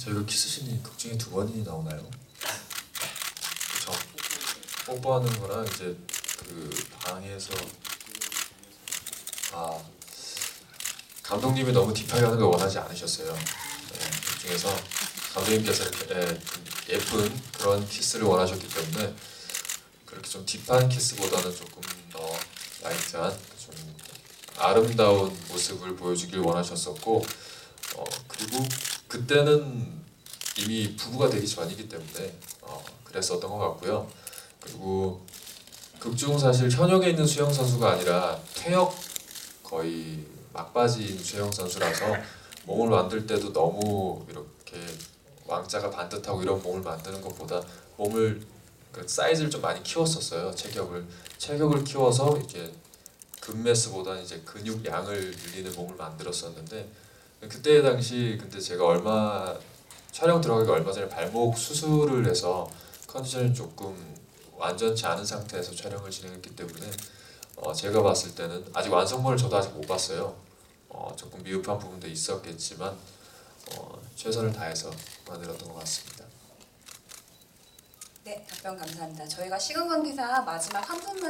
저희가 키스신이 극중에 두 번이 나오나요? 그쵸? 뽀뽀하는 거랑 이제 그 방에서 아 감독님이 너무 딥하게 하는 걸 원하지 않으셨어요. 네, 극중에서 감독님께서 좀 예쁜 그런 키스를 원하셨기 때문에 그렇게 좀 딥한 키스보다는 조금 더 라이트한 좀 아름다운 모습을 보여주길 원하셨었고 어, 그리고 그때는 이미 부부가 되기 전이기 때문에 어, 그랬었던 것 같고요. 그리고 극중 사실 현역에 있는 수영 선수가 아니라 퇴역 거의 막바지인 수영 선수라서 몸을 만들 때도 너무 이렇게 왕자가 반듯하고 이런 몸을 만드는 것보다 몸을 그 사이즈를 좀 많이 키웠었어요 체격을 체격을 키워서 이게 근매스보다 이제 근육 양을 늘리는 몸을 만들었었는데 그때 당시 근데 제가 얼마 촬영 들어가기 얼마 전에 발목 수술을 해서 컨디션이 조금 완전치 않은 상태에서 촬영을 진행했기 때문에 어, 제가 봤을 때는 아직 완성본을 저도 아직 못 봤어요. 어, 조금 미흡한 부분도 있었겠지만 어, 최선을 다해서 만들었던 것 같습니다. 네, 답변 감사합니다. 저희가 시간 관계상 마지막 한 분만